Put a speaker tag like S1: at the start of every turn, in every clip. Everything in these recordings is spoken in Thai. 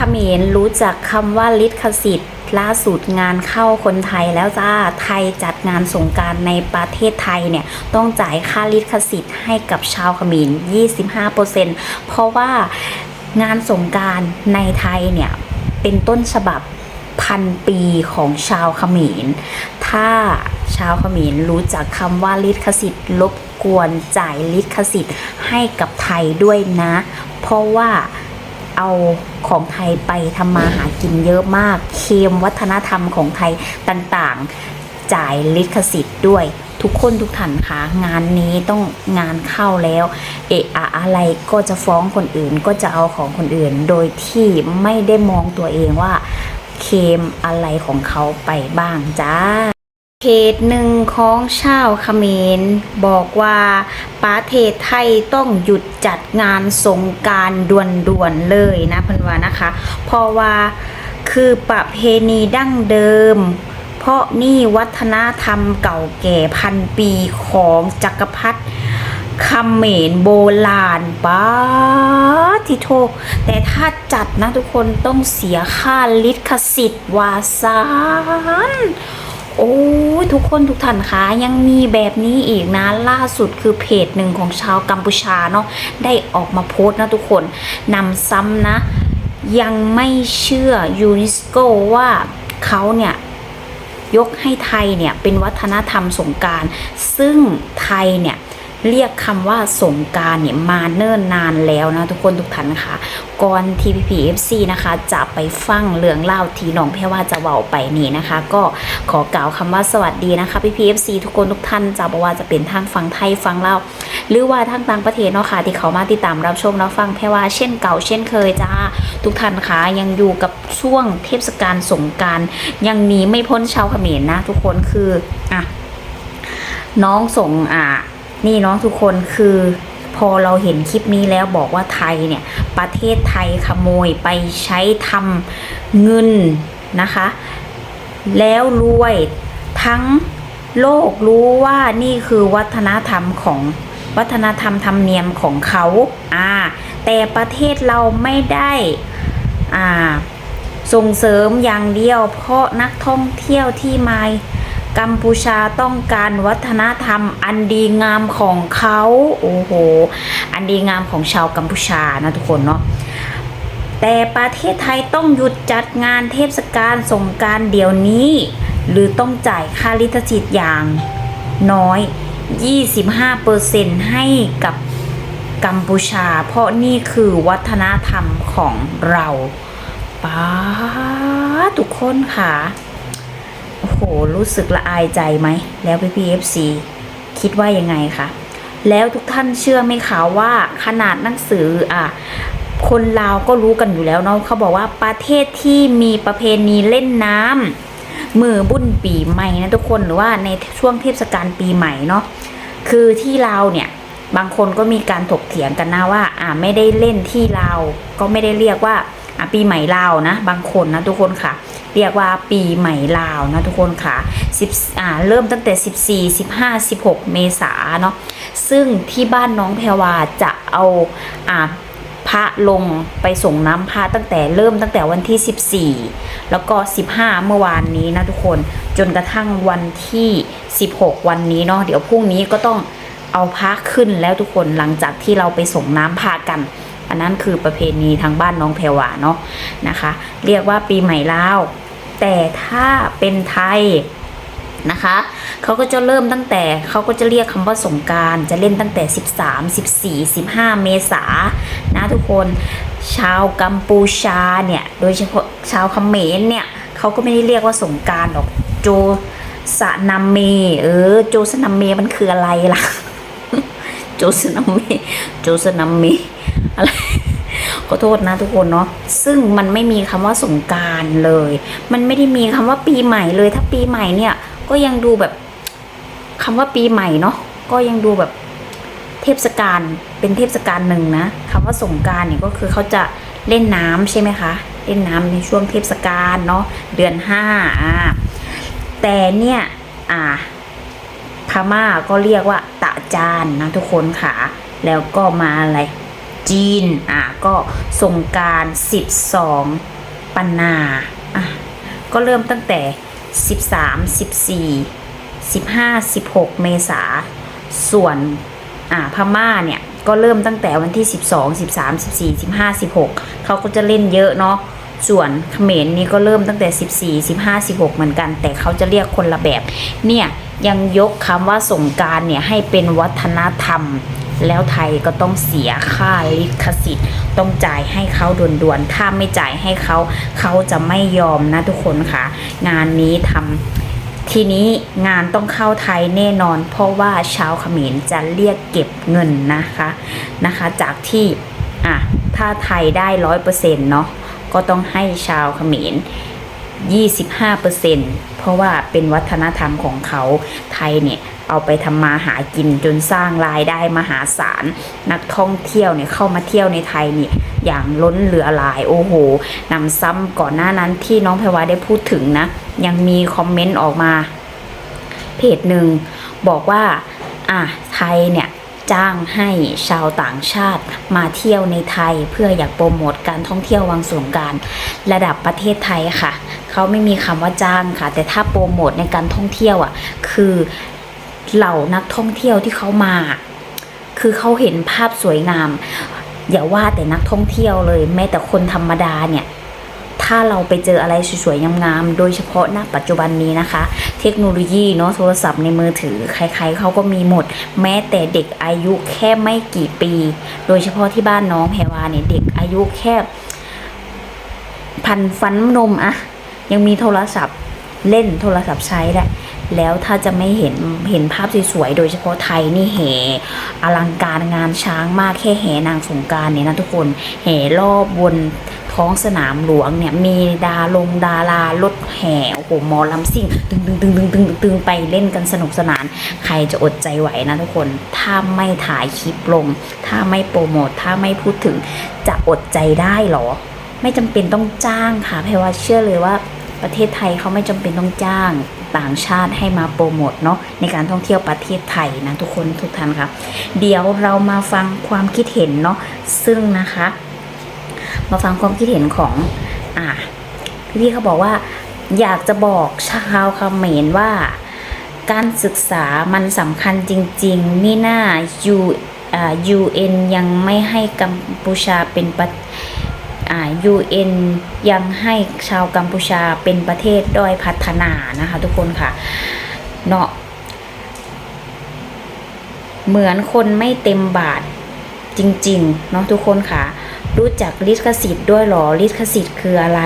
S1: ขมรรู้จักคำว่าลิขสิทธิ์ ล่าสุดงานเข้าคนไทยแล้วจ้าไทยจัดงานสงการในประเทศไทยเนี่ยต้องจ่ายค่าลิขสิทธิ์ให้กับชาวขมร25%เพราะว่างานสงการในไทยเนี่ยเป็นต้นฉบับพันปีของชาวขมรถ้าชาวขมรรู้จักคำว่าลิขสิทธิ์รบกวนจ่ายลิขสิทธิ์ให้กับไทยด้วยนะ เพราะว่า เอาของไทยไปทำมาหากินเยอะมาก เคมวัฒนธรรมของไทยต่างๆ จ่ายลิขสิทธิ์ด้วย ทุกคนทุกท่านคะงานนี้ต้องงานเข้าแล้ว เอะอะอะไรก็จะฟ้องคนอื่นก็จะเอาของคนอื่น โดยที่ไม่ได้มองตัวเองว่าเคมอะไรของเขาไปบ้างจ้า เขตหนึ่งของชาวเขมร บอกว่าประเทศไทยต้องหยุดจัดงานสงการด่วนๆเลยนะเพันว่านะคะ เพราะว่าคือประเพณีดั้งเดิม เพราะนี่วัฒนธรรมเก่าแก่พันปีของจักรพรรดิเขมรโบราณป้าทิโทแต่ถ้าจัดนะทุกคนต้องเสียค่าลิขสิทธิ์วาซาน โอ้ยทุกคนทุกท่านคะยังมีแบบนี้อีกนะล่าสุดคือเพจหนึ่งของชาวกัมพูชาเนาะได้ออกมาโพสต์นะทุกคนนำซ้ำนะ ยังไม่เชื่อยูนิสโกว่าเขาเนี่ยยกให้ไทยเนี่ยเป็นวัฒนธรรมสงการ ซึ่งไทยเนี่ย เรียกคำว่าสงการเนี่ยมาเนิ่นนานแล้วนะทุกคนทุกท่านค่ะ ก่อน TPPFC นะคะ จะไปฟังเรื่องเล่าทีน้องแพรว่าจะเว้าไปนี่นะคะ ก็ขอกล่าวคำว่าสวัสดีนะคะ PPFC ทุกคนทุกท่านจะบอกว่าจะเป็นทางฝั่งไทยฝั่งลาหรือว่าทางต่างประเทศเนาะค่ะที่เขามาติดตามรับชมรับฟังแพรว่าเช่นเก่าเช่นเคยจ้าทุกท่านคะยังอยู่กับช่วงเทศกาลสงการยังหนีไม่พ้นชาวเขมรนะ ทุกคนคืออะน้องส่งอ่า นี่เนาะทุกคนคือพอเราเห็นคลิปนี้แล้วบอกว่าไทยเนี่ยประเทศไทยขโมยไปใช้ทำเงินนะคะ แล้วรวยทั้งโลกรู้ว่านี่คือวัฒนธรรมของวัฒนธรรมธรรมเนียมของเขาอ่าแต่ประเทศเราไม่ได้อ่าส่งเสริมอย่างเดียวเพราะนักท่องเที่ยวที่มา กัมพูชาต้องการวัฒนธรรมอันดีงามของเขาโอ้โห อันดีงามของชาวกัมพูชานะทุกคนเนาะแต่ประเทศไทยต้องหยุดจัดงานเทศกาลสงการเดี๋ยวนี้ หรือต้องจ่ายค่าลิขสิทธิ์อย่างน้อย 25%ให้กับกัมพูชา เพราะนี่คือวัฒนธรรมของเราป้าทุกคนค่ะ รู้สึกละอายใจไหม แล้วพี่พีเอฟซีคิดว่ายังไงคะ แล้วทุกท่านเชื่อไหมคะว่าขนาดหนังสืออะคนลาวก็รู้กันอยู่แล้วเนาะเขาบอกว่าประเทศที่มีประเพณีเล่นน้ำมือบุญปีใหม่นะทุกคนหรือว่าในช่วงเทศกาลปีใหม่เนาะคือที่ลาวเนี่ยบางคนก็มีการถกเถียงกันนะว่า อ่าไม่ได้เล่นที่ลาวก็ไม่ได้เรียกว่า อะปีใหม่ลาวนะ บางคนนะทุกคนค่ะ เรียกว่าปีใหม่ลาวนะทุกคนค่ะ10อ่าเริ่มตั้งแต่ 14 15 16 เมษาเนาะซึ่งที่บ้านน้องแพรวาจะเอาอ่าพระลงไปส่งน้ำพระตั้งแต่เริ่มตั้งแต่วันที่ 14 แล้วก็ 15 เมื่อวานนี้นะทุกคนจนกระทั่งวันที่ 16 วันนี้เนาะเดี๋ยวพรุ่งนี้ก็ต้องเอาพระขึ้นแล้วทุกคนหลังจากที่เราไปส่งน้ำพระกัน อันนั้นคือประเพณีทางบ้านน้องแพรวาเนาะนะคะ เรียกว่าปีใหม่ลาว แต่ถ้าเป็นไทยนะคะเขาก็จะเริ่มตั้งแต่เขาก็จะเรียกคำว่าสงการจะเล่นตั้งแต่ 13 14 15 เมษานะทุกคนชาวกัมพูชาเนี่ยโดยเฉพาะชาวเขมรเนี่ยเขาก็ไม่ได้เรียกว่าสงการหรอกโจสนาเม เออโจสนาเมมันคืออะไรล่ะ โจสนาเมโจสนาเม อะไรขอโทษนะทุกคนเนาะซึ่งมันไม่มีคำว่าสงการเลย มันไม่ได้มีคำว่าปีใหม่เลย ถ้าปีใหม่เนี่ย ก็ยังดูแบบคำว่าปีใหม่เนาะก็ยังดูแบบเทศกาลเป็นเทศกาลหนึ่งนะคำว่าสงการเนี่ยก็คือเขาจะเล่นน้ำใช่ไหมคะ เล่นน้ำในช่วงเทศกาลเนาะเดือนห้าอ่าแต่เนี่ยอ่าพม่าก็เรียกว่าตะจานนะทุกคนค่ะ แล้วก็มาอะไร จีน อะก็สงกราร12ปันนาอะก็เริ่มตั้งแต่13 14 15 16เมษา ส่วนอ่าพม่าเนี่ย ก็เริ่มตั้งแต่วันที่12 13 14 15 16เขาก็จะเล่นเยอะเนาะส่วนเขมรนี่ก็เริ่มตั้งแต่ 14 15 16 เหมือนกัน แต่เขาจะเรียกคนละแบบ เนี่ยยังยกคำว่าสงการเนี่ยให้เป็นวัฒนธรรม แล้วไทยก็ต้องเสียค่าลิขสิทธิ์ ต้องจ่ายให้เขาด่วนๆ ถ้าไม่จ่ายให้เขาเขาจะไม่ยอมนะทุกคนค่ะ งานนี้ทำทีนี้งานต้องเข้าไทยแน่นอน เพราะว่าชาวเขมรจะเรียกเก็บเงินนะคะนะคะ จากที่อะถ้าไทยได้ร้อยเปอร์เซ็นต์เนาะก็ต้องให้ชาวเขมร 25%เพราะว่าเป็นวัฒนธรรมของเขาไทยเนี่ยเอาไปทำมาหากินจนสร้างรายได้มหาศาล นักท่องเที่ยวเนี่ยเข้ามาเที่ยวในไทยเนี่ยอย่างล้นเหลือหลายโอ้โหนำซ้ำก่อนหน้านั้นที่น้องแพรวาได้พูดถึงนะ ยังมีคอมเมนต์ออกมา เพจหนึ่งบอกว่าอะไทยเนี่ยจ้างให้ชาวต่างชาติมาเที่ยวในไทย เพื่ออยากโปรโมทการท่องเที่ยววังสงการระดับประเทศไทยค่ะ เขาไม่มีคำว่าจ้างค่ะ แต่ถ้าโปรโมทในการท่องเที่ยวอะ คือเหล่านักท่องเที่ยวที่เขามา คือเขาเห็นภาพสวยงาม อย่าว่าแต่นักท่องเที่ยวเลย แม้แต่คนธรรมดาเนี่ย ถ้าเราไปเจออะไรสวยๆงามๆโดยเฉพาะณปัจจุบันนี้นะคะ เทคโนโลยีเนาะโทรศัพท์ในมือถือ ใครๆเขาก็มีหมด แม้แต่เด็กอายุแค่ไม่กี่ปี โดยเฉพาะที่บ้านน้องแพรวาเนี่ยเด็กอายุแค่พันฟันนมอะ ยังมีโทรศัพท์เล่นโทรศัพท์ใช้แหละแล้วถ้าจะไม่เห็นเห็นภาพสวยๆ โดยเฉพาะไทยนี่แห่อลังการงานช้างมากแค่แห่นางสงการเนี่ยนะทุกคนแห่รอบบนท้องสนามหลวงเนี่ยมีดาลงดารารถแห่โอ้โหมอลำซิ่งตึงตึงตึงตึงตึงตึงไปเล่นกันสนุกสนาน ใครจะอดใจไหวนะทุกคนถ้าไม่ถ่ายคลิปลง ถ้าไม่โปรโมทถ้าไม่พูดถึงจะอดใจได้หรอ ไม่จำเป็นต้องจ้างค่ะเพราะว่าเชื่อเลยว่า ประเทศไทยเขาไม่จำเป็นต้องจ้างต่างชาติให้มาโปรโมทเนาะในการท่องเที่ยวประเทศไทยนะทุกคนทุกท่านค่ะเดี๋ยวเรามาฟังความคิดเห็นเนาะซึ่งนะคะ มาฟังความคิดเห็นของอ่าพี่ๆเขาบอกว่า อยากจะบอกชาวเขมรว่า การศึกษามันสำคัญจริง ๆ นี่หน่า U อ่า UN ยังไม่ให้กัมพูชาเป็นประอ่า UN ยังให้ชาวกัมพูชาเป็นประเทศด้อยพัฒนานะคะทุกคนค่ะเนาะเหมือนคนไม่เต็มบาทจริงๆเนาะทุกคนค่ะ รู้จักลิขสิทธิ์ด้วยหรอลิขสิทธิ์คืออะไร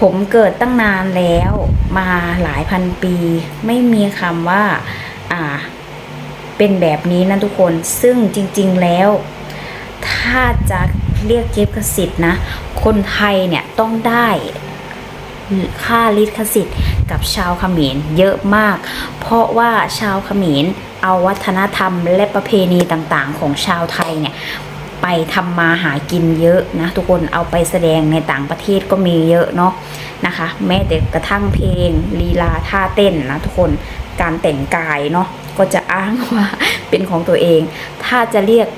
S1: ผมเกิดตั้งนานแล้วมาหลายพันปี ไม่มีคำว่าอ่าเป็นแบบนี้นะทุกคนซึ่งจริง ๆแล้ว ถ้าจะ เรียกลิขสิทธิ์นะ คนไทยเนี่ยต้องได้ค่าลิขสิทธิ์กับชาวเขมรเยอะมาก เพราะว่าชาวเขมรเอาวัฒนธรรมและประเพณีต่างๆ ของชาวไทยเนี่ยไปทำมาหากินเยอะนะทุกคนเอาไปแสดงในต่างประเทศก็มีเยอะเนาะนะคะแม้แต่กระทั่งเพลงลีลาท่าเต้นนะทุกคนการแต่งกายเนาะ ก็จะอ้างว่าเป็นของตัวเอง ถ้าจะเรียก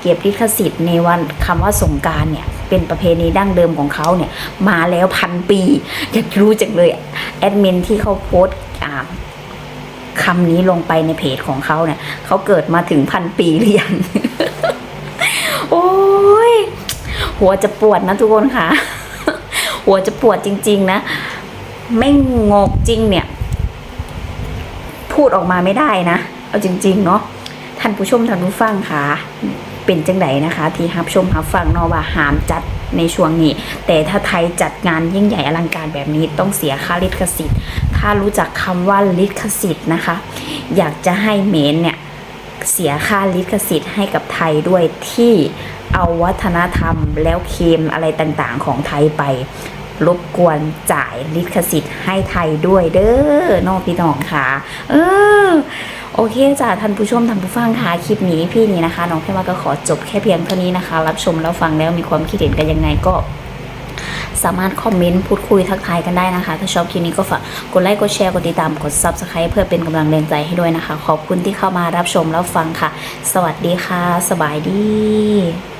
S1: เก็บลิขสิทธิ์ในวันคำว่าสงการเนี่ยเป็นประเพณีดั้งเดิมของเขาเนี่ยมาแล้วพันปีอยากรู้จังเลยแอดมินที่เขาโพสต์คำนี้ลงไปในเพจของเขาเนี่ยเขาเกิดมาถึงพันปีหรือยังโอ้ยหัวจะปวดนะทุกคนค่ะ หัวจะปวดจริง ๆ นะ ไม่งกจริงเนี่ย พูดออกมาไม่ได้นะ เอาจริง ๆ เนาะท่านผู้ชมท่านผู้ฟังค่ะ เป็นจังไดนะคะ ที่รับชมรับฟังเนาะว่าหามจัดในช่วงนี้ แต่ถ้าไทยจัดงานยิ่งใหญ่อลังการแบบนี้ต้องเสียค่าลิขสิทธิ์ ถ้ารู้จักคำว่าลิขสิทธิ์นะคะ อยากจะให้เมนเนี่ยเสียค่าลิขสิทธิ์ให้กับไทยด้วยที่เอาวัฒนธรรมแล้วเคมอะไรต่างๆของไทยไป รบกวนจ่ายลิขสิทธิ์ให้ไทยด้วยเด้อน้องพี่น้องค่ะ เออโอเคจ้ะท่านผู้ชมท่านผู้ฟังค่ะคลิปนี้พี่นี้นะคะน้องแค่ว่าก็ขอจบแค่เพียงเท่านี้นะคะ รับชมแล้วฟังแล้วมีความคิดเห็นกันยังไงก็สามารถคอมเมนต์พูดคุยทักทายกันได้นะคะ ถ้าชอบคลิปนี้ก็ฝากกดไลค์กดแชร์กดติดตามกด Subscribe เพื่อเป็นกำลังแรงใจให้ด้วยนะคะ ขอบคุณที่เข้ามารับชมแล้วฟังค่ะ สวัสดีค่ะ สบายดี